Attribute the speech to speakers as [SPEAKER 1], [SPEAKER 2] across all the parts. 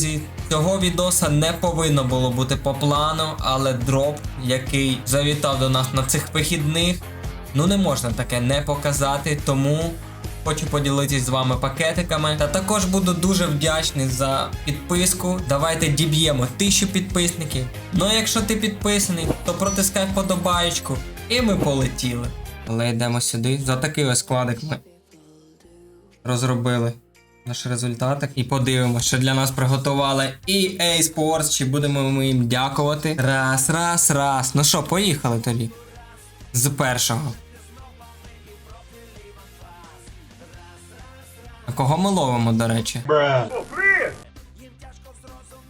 [SPEAKER 1] друзі, цього відоса не повинно було бути по плану, але дроп, який завітав до нас на цих вихідних, ну не можна таке не показати, тому хочу поділитись з вами пакетиками. Та також буду дуже вдячний за підписку. Давайте діб'ємо тисячу підписників. Ну а якщо ти підписаний, то протискай вподобаєчку. І ми полетіли. Але йдемо сюди. За такий ось складик ми розробили наш результатик і подивимося, що для нас приготували EA Sports, чи будемо ми їм дякувати. Раз, раз, раз. Ну що, поїхали тоді. З першого. А кого ми ловимо, до речі?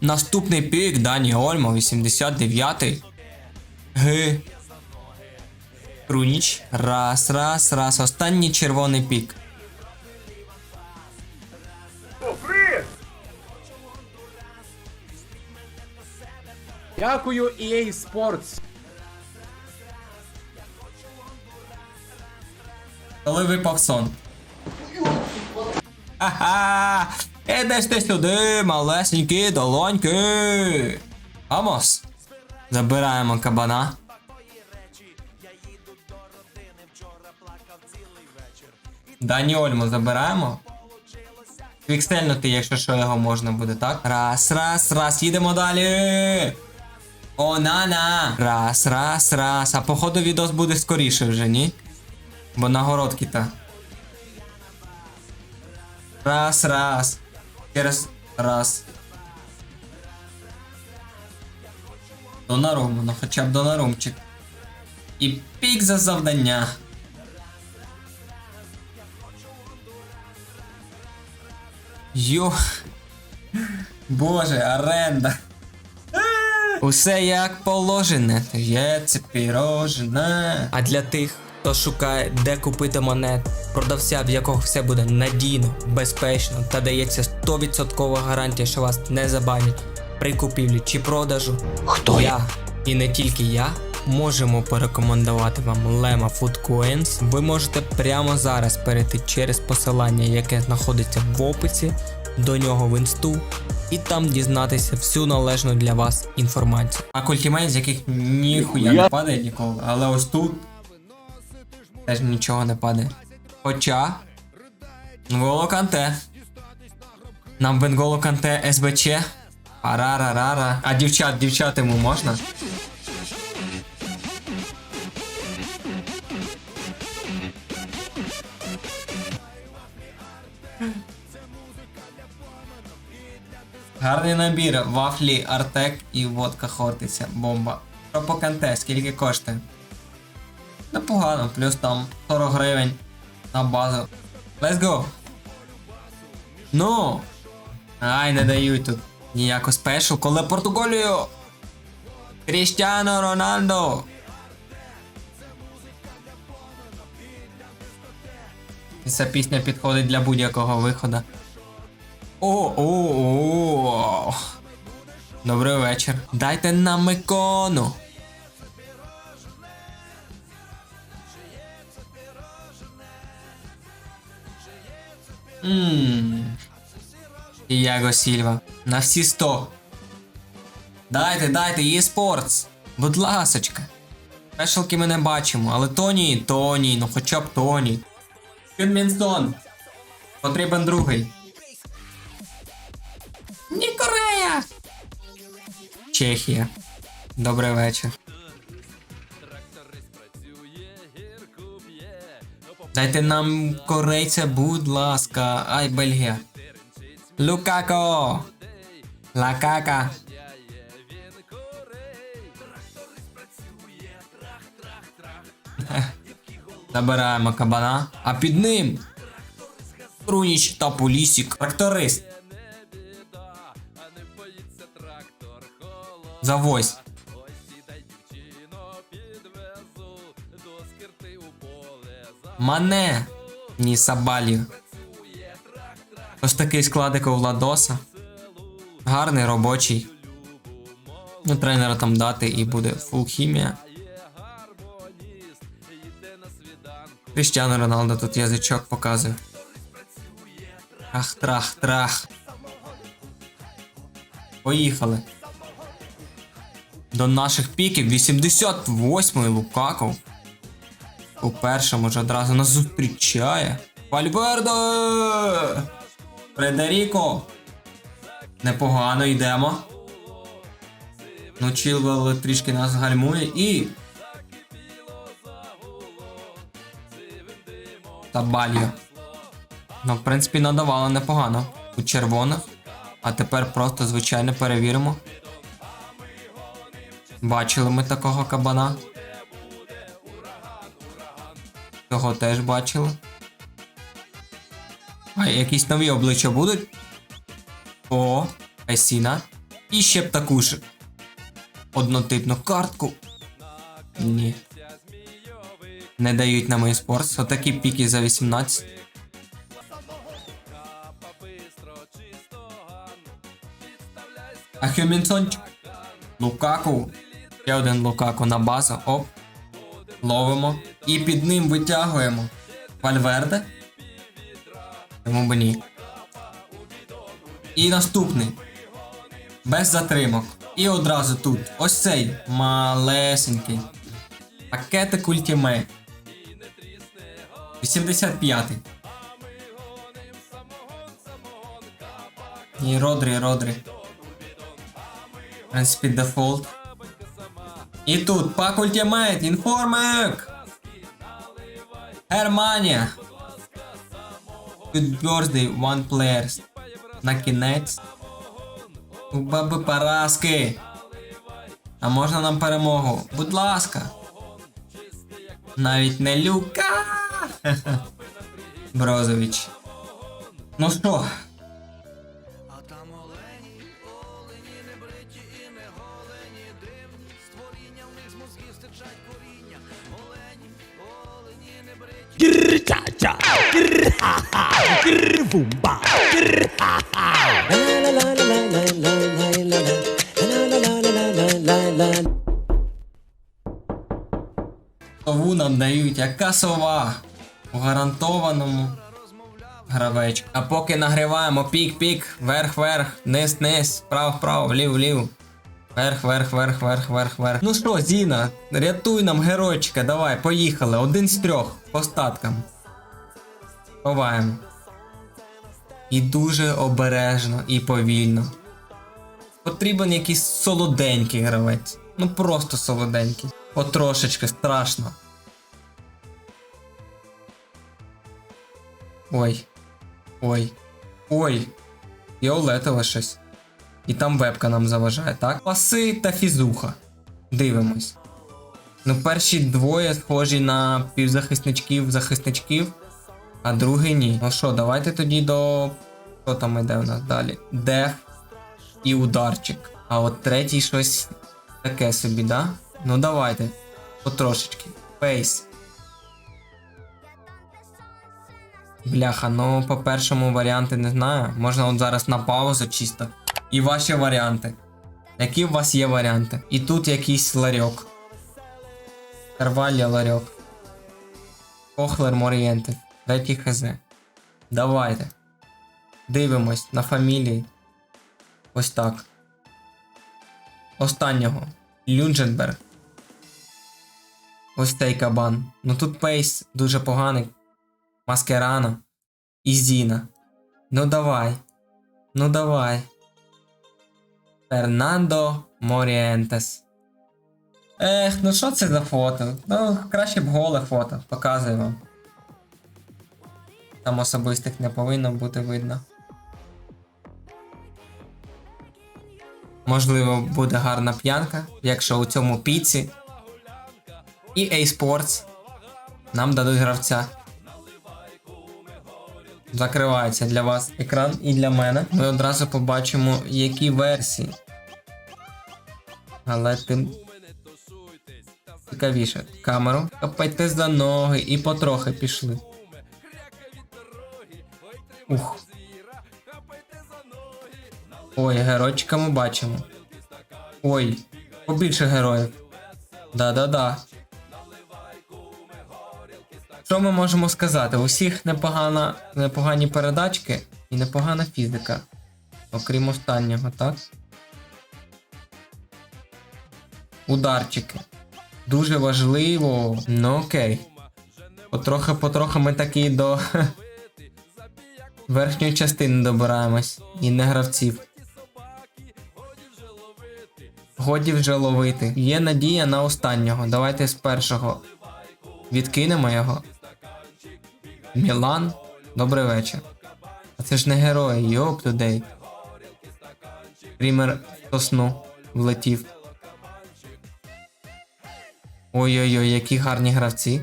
[SPEAKER 1] Наступний пік Дані Ольмо, 89-й. Г. Круніч. Раз, раз, раз. Останній червоний пік.
[SPEAKER 2] Дякую EA Sports.
[SPEAKER 1] Коли випав сон. Ага! Ідеш ти сюди, малесенькі долоньки. Амос. Забираємо кабана. Дані Ольму забираємо. Квікстельнути, якщо що його можна буде, так? Раз, раз, раз, їдемо далі. О, на-на. Раз, раз, раз. А походу відос буде скоріше вже, ні? Бо нагородки-то. Раз, раз. Через раз. Донаруму, ну хоча б донарумчик. І пік за завдання. Йо. Боже, оренда. Усе як положене, є це пірожне. А для тих, хто шукає, де купити монет, продавця, в якого все буде надійно, безпечно та дається 100% гарантія, що вас не забанять при купівлі чи продажу. Хто я? І не тільки я. Можемо порекомендувати вам Lema Food Coins. Ви можете прямо зараз перейти через посилання, яке знаходиться в описі, до нього в інсту, і там дізнатися всю належну для вас інформацію. А культімейт, з яких ніхуя не падає ніколи, але ось тут теж нічого не падає. Хоча. Нголо Канте. Нам Бенголо Канте СБЧ. Арарарара. А дівчат, дівчат йому можна? Гарний набір, вафлі, артек і водка Хортиця. Бомба. Що по скільки коштує? Непогано, плюс там 40 гривень на базу. Let's go! Ну! Ай, не дають тут ніяко спешу. Коли Португалію! Кріштіано Рональдо! І Ця пісня підходить для будь-якого виходу. О, о, о. Добрий вечір. Дайте нам ікону. Ммм. Яго Сільва. На всі 100. Дайте, дайте, є спортс. Будь ласочка. Пешалки ми не бачимо, але Тоні, Тоні, ну хоча б Тоні. Кюнмінстон. Потрібен другий. Чехія. Добрий вечір. Дайте нам корейця, будь ласка. Ай, Бельгія. Лукако. Лакака. Забираємо кабана. А під ним. Руніч та Полісік. Тракторист. Завозь. Мане. Ні, Сабалію. Ось такий складик у Владоса. Гарний робочий. Ну, тренера там дати і буде фул хімія. Кріштіану Роналдо тут язичок показує. Трах, трах, трах. Поїхали. До наших піків 88-й Лукаков. У першому ж одразу нас зустрічає. Вальверде! Фредеріко! Непогано йдемо. Ну, Чілвел трішки нас гальмує і. Та Бальо. Ну, в принципі, надавало непогано. У червоних. А тепер просто звичайно перевіримо. Бачили ми такого кабана. Того теж бачили. А якісь нові обличчя будуть? О, Есіна. І ще б таку ж однотипну картку. Ні. Не дають нам eSports. Отакі піки за 18. А Хюмінсончик. Лукаку. Ще один Лукаку на базу. Оп. Ловимо. І під ним витягуємо. Вальверде. Чому б ні? І наступний. Без затримок. І одразу тут. Ось цей малесенький. Пакетик Ultimate. 85-й. І Родрі, Родрі. В принципі, дефолт. І тут пак Ultimate, інформик! Германія! Good birthday, one players. На кінець. У баби Параски. А можна нам перемогу? Будь ласка. Навіть не люка. Брозович. Ну що?
[SPEAKER 2] cha Grr ha ha Grr boom
[SPEAKER 1] Grr ha ha нам дають, яка сова у гарантованому гравечку. А поки нагріваємо пік-пік, верх-верх, низ-низ, вправо-вправо, влів-влів. Верх, верх, верх, верх, верх, верх. Ну що, Зіна, рятуй нам геройчика, давай, поїхали. Один з трьох, по статкам. Ховаємо. І дуже обережно і повільно. Потрібен якийсь солоденький гравець. Ну просто солоденький. Потрошечки страшно. Ой. Ой. Ой. Фіолетове щось. І там вебка нам заважає, так? Паси та фізуха. Дивимось. Ну, перші двоє схожі на півзахисничків захисничків, а другий ні. Ну що, давайте тоді до. Хто там іде у нас далі? Деф і ударчик. А от третій щось таке собі, да? Ну давайте. Потрошечки. Фейс. Бляха, ну по першому варіанти не знаю. Можна от зараз на паузу чисто. І ваші варіанти. Які у вас є варіанти? І тут якийсь ларьок. Карвалія ларьок. Кохлер Морієнте. Третій хз. Давайте. Дивимось на фамілії. Ось так. Останнього. Люндженберг. Ось цей кабан. Ну тут пейс дуже поганий. Маскерано. І Зіна. Ну давай. Ну давай. Фернандо Морієнтес. Ех, ну що це за фото? Ну, краще б голе фото. Показую вам. Там особистих не повинно бути видно. Можливо, буде гарна п'янка, якщо у цьому піці і A-Sports нам дадуть гравця. Закривається для вас екран і для мене. Ми одразу побачимо, які версії. Але тим цікавіше. Камеру. Копайте за ноги і потрохи пішли. Ой, геройчика ми бачимо. Ой, побільше героїв. Да-да-да. Що ми можемо сказати? У всіх непогана, непогані передачки і непогана фізика. Окрім останнього, так? ударчики. Дуже важливо. Ну окей. Потрохи, потрохи ми таки до верхньої частини добираємось. І не гравців. Годі вже ловити. Є надія на останнього. Давайте з першого відкинемо його. Мілан, добрий вечір. А це ж не герої, йоп тудей. Рімер сосну влетів. Ой-ой-ой, які гарні гравці.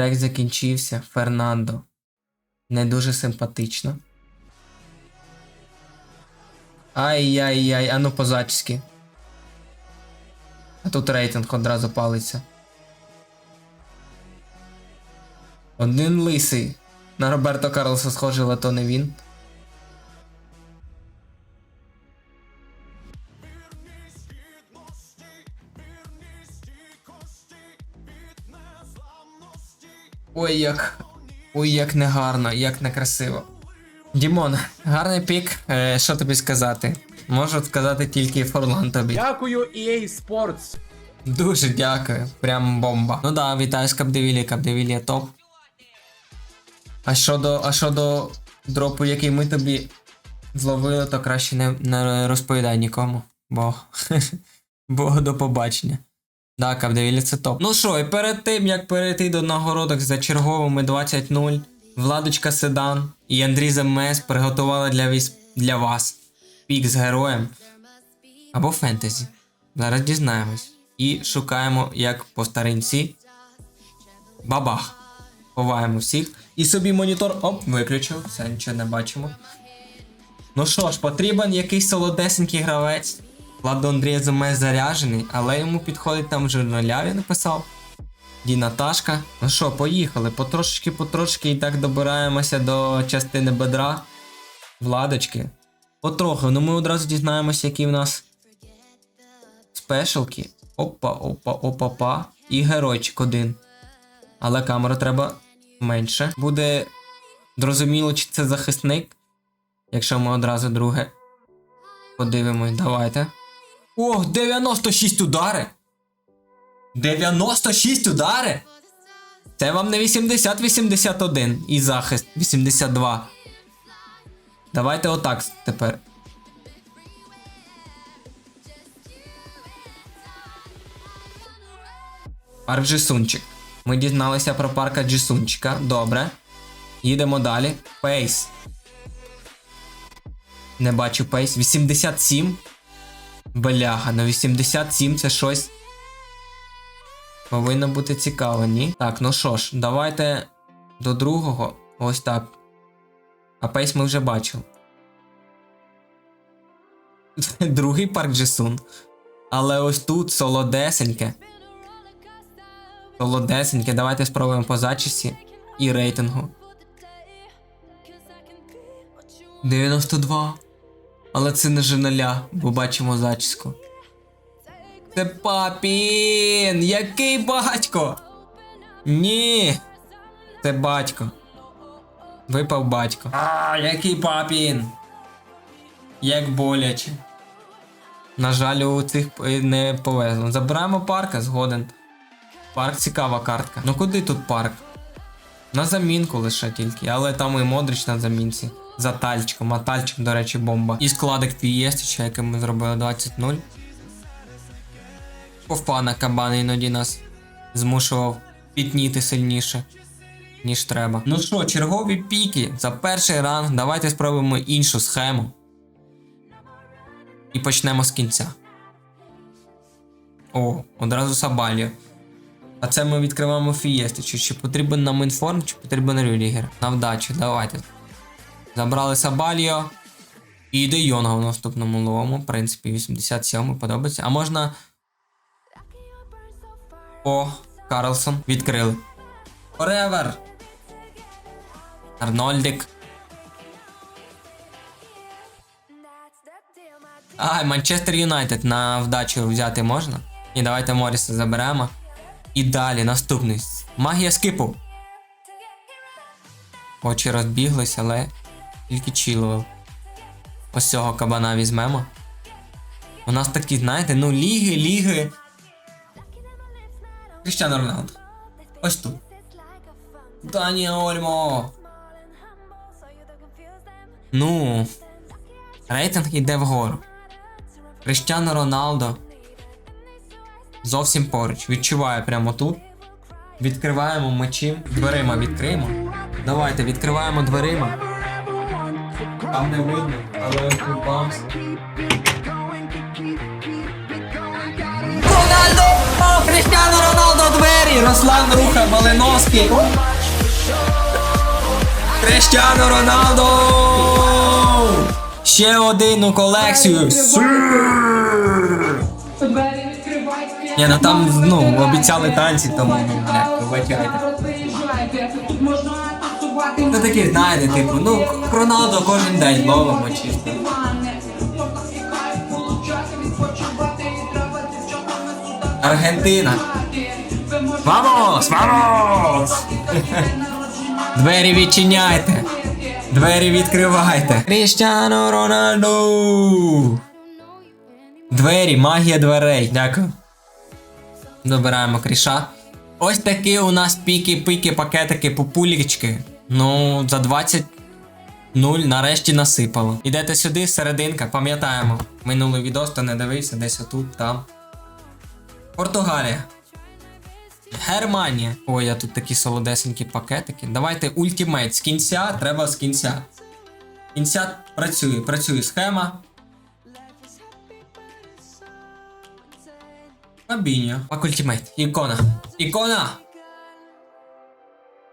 [SPEAKER 1] Трек закінчився. Фернандо. Не дуже симпатично. Ай-яй-яй, ану ну позачськи. А тут рейтинг одразу палиться. Один лисий. На Роберто Карлоса схожий, але то не він. Ой, як. Ой, як негарно, як некрасиво. Дімон, гарний пік. Е, що тобі сказати? Можу сказати тільки Форлан тобі.
[SPEAKER 2] Дякую EA Sports.
[SPEAKER 1] Дуже дякую, прям бомба. Ну да, вітаю з Капдевілі, Капдевілі топ. А щодо, а щодо дропу, який ми тобі зловили, то краще не, не розповідай нікому, бо. бо до побачення. Да, Капдевілі це топ. Ну що, і перед тим, як перейти до нагородок за черговими 20-0, Владочка Седан і Андрій Замес приготували для, віс... для вас пік з героєм або фентезі. Зараз дізнаємось. І шукаємо, як по старинці. Бабах. Ховаємо всіх. І собі монітор оп, виключив. Все, нічого не бачимо. Ну що ж, потрібен якийсь солодесенький гравець. Ладно, Андрій Замес заряжений, але йому підходить там журналяві написав. Ді Наташка. Ну що, поїхали. Потрошечки, потрошки і так добираємося до частини бедра. Владочки. Потрохи, ну ми одразу дізнаємося, які в нас спешалки. Опа, опа, опа, па. І геройчик один. Але камеру треба менше. Буде зрозуміло, чи це захисник. Якщо ми одразу друге подивимось, давайте. Ох, 96 удари! 96 удари! Це вам не 80-81 і захист 82. Давайте отак тепер. Парк Джисунчик. Ми дізналися про парка Джисунчика. Добре. Їдемо далі. Пейс. Не бачу пейс. 87. Бляха, на 87 це щось. Повинно бути цікаво, ні? Так, ну що ж, давайте до другого. Ось так. А пейс ми вже бачили. Другий парк Джесун. Але ось тут солодесеньке. Солодесеньке. Давайте спробуємо по зачісі і рейтингу. 92. Але це не журналя, бо бачимо зачіску. Це папін! Який батько? Ні. Це батько. Випав батько. А, який папін? Як боляче. На жаль, у цих не повезло. Забираємо парка, згоден. Парк цікава картка. Ну куди тут парк? На замінку лише тільки, але там і Модрич на замінці. За тальчиком, а тальчик, до речі, бомба. І складик Фієстича, який ми зробили 20-0. Повпана кабан іноді нас змушував пітніти сильніше, ніж треба. Ну що, чергові піки за перший ранг. Давайте спробуємо іншу схему. І почнемо з кінця. О, одразу Сабаліо. А це ми відкриваємо фієсти. Чи, потрібен нам інформ, чи потрібен Рюлігер? На вдачу, давайте. Забрали Сабаліо. І Де Йонга в наступному ловому. В принципі, 87 подобається. А можна. О, Карлсон. Відкрили. Forever. Арнольдик. Ай, Манчестер Юнайтед на вдачу взяти можна? І давайте Моріса заберемо. І далі наступний. Магія скипу. Очі розбіглись, але тільки чілував. Ось цього кабана візьмемо. У нас такі, знаєте, ну ліги, ліги. Кріштіану Роналду. Ось тут. Дані Ольмо. Ну. Рейтинг йде вгору. Кріштіану Роналдо. Зовсім поруч. Відчуваю прямо тут. Відкриваємо мечі. Дверима відкриємо. Давайте відкриваємо дверима. Там не видно, але тут бамс. Рональдо! О, Кріштіану Роналдо двері! Руслан Руха, Малиновський! Кріштіану Роналдо! Ще один у колекцію! Ні, ну там, ну, обіцяли танці, тому, ну, блядь, вибачайте.
[SPEAKER 3] Можна.
[SPEAKER 1] Ну такі, знаєте, типу, ну, Роналдо кожен день ловимо чисто. Аргентина. Вамос, вамос! Двері відчиняйте. Двері відкривайте. Кріштіану Рональду. Двері, магія дверей. Дякую. Добираємо кріша. Ось такі у нас піки-пики, пакетики, пупулічки. Ну, за 20 нуль нарешті насипало. Ідете сюди, серединка, пам'ятаємо. Минулий відос, хто не дивився, десь отут, там. Португалія. Германія. Ой, я тут такі солодесенькі пакетики. Давайте ультимейт. З кінця треба з кінця. Кінця працює, працює схема. Фабіньо. Пак ультимейт. Ікона. Ікона!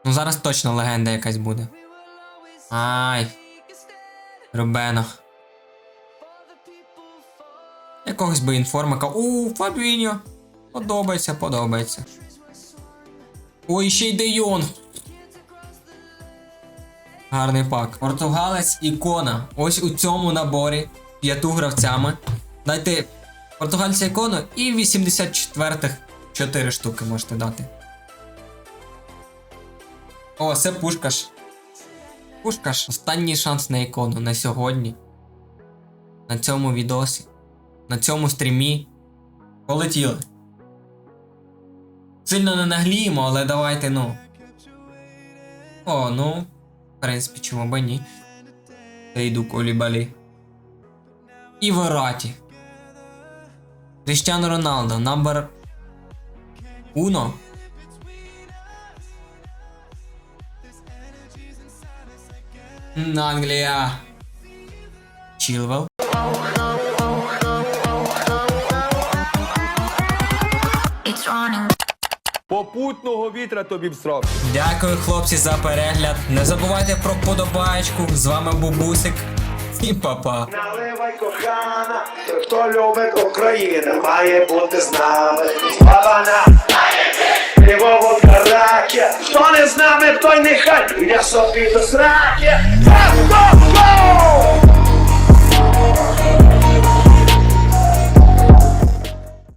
[SPEAKER 1] Ну зараз точно легенда якась буде. Ай. Рубено. Якогось би інформика. У, Фабіньо. Подобається, подобається. Ой, ще й Де Йонг. Гарний пак. Португалець ікона. Ось у цьому наборі п'яту гравцями. Дайте португальця ікону і 84-х 4 штуки можете дати. О, це пушкаш. Пушкаш. Останній шанс на ікону на сьогодні. На цьому відосі. На цьому стрімі. Полетіли. Сильно не нагліємо, але давайте, ну. О, ну. В принципі, чому би ні. Та йду колібалі. І Вераті. Кріштіану Роналдо, номер. Уно. Англія. Чілвел.
[SPEAKER 4] Попутного вітра тобі всрав.
[SPEAKER 1] Дякую, хлопці, за перегляд. Не забувайте про подобаєчку. З вами Бубусик. І папа.
[SPEAKER 5] Наливай кохана, той, хто любить Україну, має бути з нами. Слава Львово караке, хто не з нами, той нехай, я собі до сраки. Го-го-го!